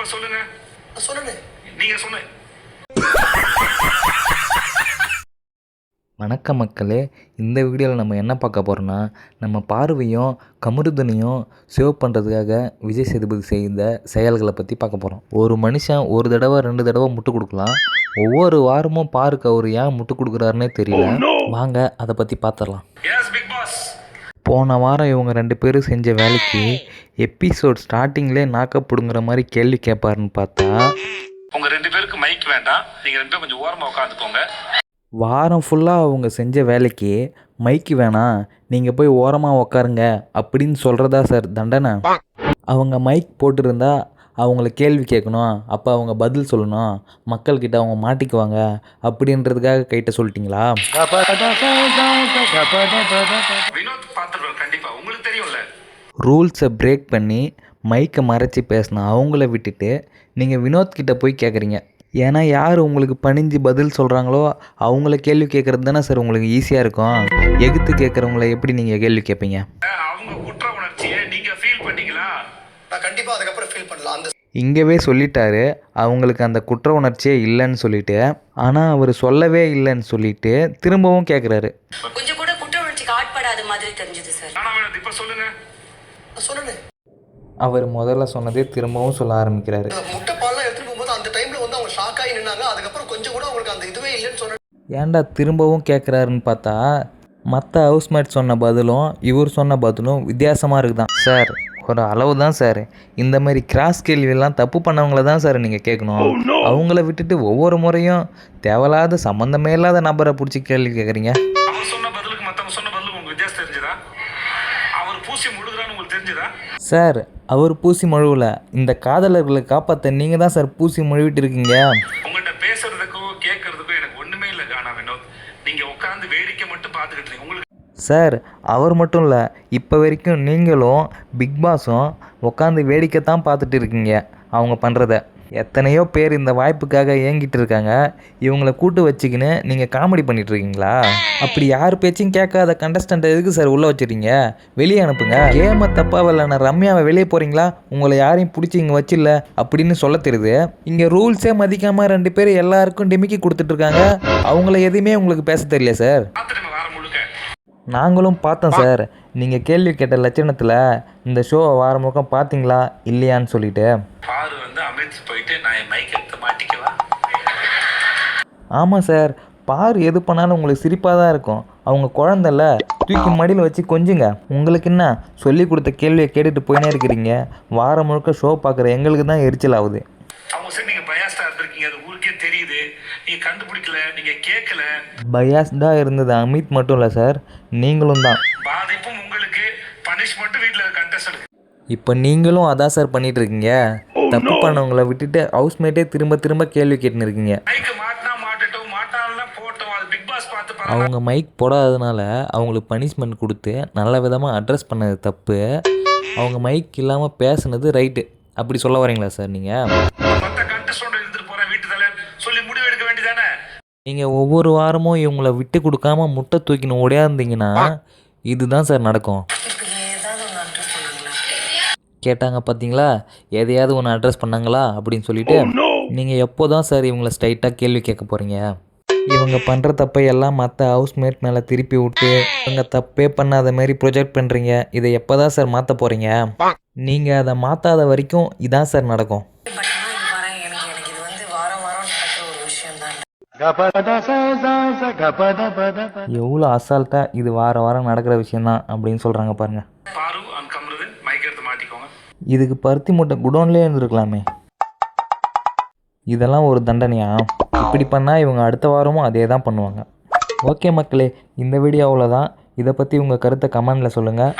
இப்ப சொல்லுங்க. சொல்லுங்க. நீங்க சொன்ன வணக்கம் மக்களே இந்த வீடியோவில் நம்ம என்ன பார்க்க போகிறோன்னா நம்ம பார்வையும் கமருதனையும் சேவ் பண்ணுறதுக்காக விஜய் சேதுபதி செய்த செயல்களை பற்றி பார்க்க போகிறோம் ஒரு மனுஷன் ஒரு தடவை ரெண்டு தடவை முட்டு கொடுக்கலாம். ஒவ்வொரு வாரமும் பாருக்கு அவர் ஏன் முட்டு கொடுக்குறாருன்னே தெரியல. வாங்க அதை பற்றி பார்த்துடலாம். எஸ் பிக் பாஸ் போன வாரம் இவங்க ரெண்டு பேரும் செஞ்ச வேலைக்கு எபிசோட் ஸ்டார்டிங்லேயே நாக்க பிடுங்குற மாதிரி கேள்வி கேட்பாருன்னு பார்த்தா உங்க ரெண்டு பேருக்கு மைக் வேண்டாம். நீங்க ரெண்டு பேரும் கொஞ்சம் ஓரமா உட்காந்துக்கோங்க வாரம் ஃபுல்லாக அவங்க செஞ்ச வேலைக்கு மைக்கு வேணாம் நீங்கள் போய் ஓரமாக உக்காருங்க அப்படின்னு சொல்கிறதா சார் தண்டனை. அவங்க மைக் போட்டிருந்தா அவங்கள கேள்வி கேட்கணும் அப்போ அவங்க பதில் சொல்லணும் மக்கள்கிட்ட அவங்க மாட்டிக்குவாங்க அப்படின்றதுக்காக கைட்ட சொல்லிட்டீங்களா? வினோத் பார்த்துருவார் கண்டிப்பா உங்களுக்கு தெரியும்ல. ரூல்ஸை பிரேக் பண்ணி மைக்கை மறைச்சி பேசின அவங்கள விட்டுட்டு நீங்கள் வினோத் கிட்ட போய் கேட்குறீங்க ஏன்னா யார் உங்களுக்கு பணிஞ்சு பதில் சொல்கிறாங்களோ அவங்கள கேள்வி கேட்குறது தானே சார் உங்களுக்கு ஈஸியாக இருக்கும். எகுத்து கேட்குறவங்கள எப்படி நீங்கள் கேள்வி கேட்பீங்க அவங்க குற்ற உணர்ச்சியை நீங்க ஃபீல் பண்ணீங்களா? நான் கண்டிப்பா அதுக்கப்புறம் ஃபீல் பண்ணலாம் அந்த இங்கவே சொல்லிட்டாரு அவங்களுக்கு அந்த குற்ற உணர்ச்சியே இல்லைன்னு சொல்லிட்டு. ஆனால் அவர் சொல்லவே இல்லைன்னு சொல்லிட்டு திரும்பவும் கேட்குறாரு கொஞ்சம் கூட குற்ற உணர்ச்சிக்கு ஆட்படாத மாதிரி தெரிஞ்சது சார். இப்ப சொல்லுங்க. சொல்லுங்க. அவர் முதல்ல சொன்னதே திரும்பவும் சொல்ல ஆரம்பிக்கிறாரு. இந்த முட்டை பால்லாம் எடுத்துட்டு போகும்போது அந்த டைம்ல வந்து அவங்க ஷாக் ஆகி நின்னாங்க. அதுக்கப்புறம் கொஞ்சம் கூட அவங்களுக்கு அந்த இதுவே இல்லைன்னு சொன்ன ஏன்டா திரும்பவும் கேட்குறாருன்னு பார்த்தா மற்ற ஹவுஸ்மேட் சொன்ன பதிலும் இவர் சொன்ன பதிலும் வித்தியாசமாக இருக்குதான். சார் ஒரு அளவு தான் சார். இந்த மாதிரி கிராஸ் கேள்வியெல்லாம் தப்பு பண்ணவங்கள தான் சார் நீங்கள் கேட்கணும் அவங்கள விட்டுட்டு ஒவ்வொரு முறையும் தேவையில்லாத சம்மந்தமே இல்லாத நபரை பிடிச்சி கேள்வி கேட்குறீங்க சார் அவர் பூசி மழுவல இந்த காதலர்களை காப்பாற்ற நீங்கள் தான் சார் பூசி மழுவிட்டு இருக்கீங்க. உங்கள்கிட்ட பேசுறதுக்கோ கேட்கறதுக்கோ எனக்கு ஒண்ணுமே இல்லை காணா வினோத். நீங்க உட்காந்து வேடிக்கை மட்டும் பார்த்துக்கிட்டு இருக்கீங்க. உங்களுக்கு சார் அவர் மட்டும் இல்லை இப்போ வரைக்கும் நீங்களும் பிக் பாஸும் உட்காந்து வேடிக்கை தான் பார்த்துட்டு இருக்கீங்க அவங்க பண்ணுறத எத்தனையோ பேர் இந்த வாய்ப்புக்காக ஏங்கிட்டு இருக்காங்க இவங்கள கூட்டு வச்சுக்கின்னு நீங்கள் காமெடி பண்ணிட்டு இருக்கீங்களா? அப்படி யார் பேச்சையும் கேட்காத கண்டஸ்டண்ட்டை எதுக்கு சார் உள்ளே வச்சிருக்கீங்க வெளியே அனுப்புங்க. கேமை தப்பாக விளாட்ன ரம்யாவை வெளியே போகிறீங்களா உங்களை யாரையும் பிடிச்சி இங்கே வச்சில்ல அப்படின்னு சொல்ல தெரியுது. இங்கே ரூல்ஸே மதிக்காமல் ரெண்டு பேர் எல்லாருக்கும் டிமிக்கி கொடுத்துட்ருக்காங்க அவங்கள எதுவுமே உங்களுக்கு பேச தெரியல சார். நாங்களும் பார்த்தோம் சார். நீங்கள் கேள்வி கேட்ட லட்சணத்தில் இந்த ஷோவை வாரம் முழுக்கம் பார்த்தீங்களா? இல்லையான்னு சொல்லிட்டு. பாரு வந்து அமித் போயிட்டு நான் மைக் எடுத்து மாட்டிக்கவா? ஆமாம் சார். பார் எது பண்ணாலும் உங்களுக்கு சிரிப்பாக தான் இருக்கும். அவங்க குழந்தைல தூக்கி மடியில் வச்சு கொஞ்சுங்க. உங்களுக்கு என்ன? சொல்லி கொடுத்த கேள்வியை கேட்டுட்டு போயினே இருக்கிறீங்க. வாரம் முழுக்க ஷோ பார்க்குற எங்களுக்கு தான் எரிச்சல் ஆகுது. அவங்க சரி நீங்க தெரியுது நீங்க கண்டுபிடிக்கல நீங்க கேட்கல பயாஸ்டாக இருந்தது அமித் மட்டும் இல்லை சார் நீங்களும் தான். பாதிப்பும் உங்களுக்கு பனிஷ்மெண்ட்டும் வீட்டில் கண்டஸ்டன்ட் இப்போ நீங்களும் அதான் சார் பண்ணிட்டு இருக்கீங்க தப்பு பண்ணவங்கள விட்டுட்டு ஹவுஸ்மேட்டே திரும்ப திரும்ப கேள்வி கேட்டுன்னு இருக்கீங்க மைக்கு மாட்டினா மாட்டட்டும் மாட்டாலாம் போட்டோம். அது பிக் பாஸ் பார்த்து பரவாயில்ல அவங்க மைக் போடாததுனால அவங்களுக்கு பனிஷ்மெண்ட் கொடுத்து நல்ல விதமாக அட்ரஸ் பண்ணது தப்பு. அவங்க மைக் இல்லாமல் பேசுனது ரைட்டு அப்படி சொல்ல வரீங்களா சார் நீங்கள் மற்ற நீங்கள் ஒவ்வொரு வாரமும் இவங்கள விட்டு கொடுக்காம முட்டை தூக்கின்னு ஓடியாந்தீங்கன்னா இதுதான் சார் நடக்கும். கேட்டாங்க பார்த்தீங்களா எதையாவது ஒன்று அட்ரஸ் பண்ணாங்களா? அப்படின்னு சொல்லிட்டு நீங்கள் எப்போ தான் சார் இவங்கள ஸ்ட்ரைட்டாக கேள்வி கேட்க போகிறீங்க இவங்க பண்ணுற தப்பை எல்லாம் மற்ற ஹவுஸ்மேட் மேலே திருப்பி விட்டு இவங்க தப்பே பண்ணாத மாதிரி ப்ரொஜெக்ட் பண்ணுறீங்க இதை எப்போ தான் சார் மாற்ற போகிறீங்க நீங்கள் அதை மாற்றாத வரைக்கும் இதான் சார் நடக்கும். எவ்வளோ அசால்ட்டாக இது வார வாரம் நடக்கிற விஷயந்தான் அப்படின்னு சொல்கிறாங்க பாருங்க இதுக்கு பருத்தி மூட்டை குடோன்லேயே இருந்திருக்கலாமே இதெல்லாம் ஒரு தண்டனையா இப்படி பண்ணால் இவங்க அடுத்த வாரமும் அதே தான் பண்ணுவாங்க ஓகே மக்களே இந்த வீடியோ அவ்வளோதான் இதை பற்றி உங்கள் கருத்தை கமெண்டில் சொல்லுங்கள்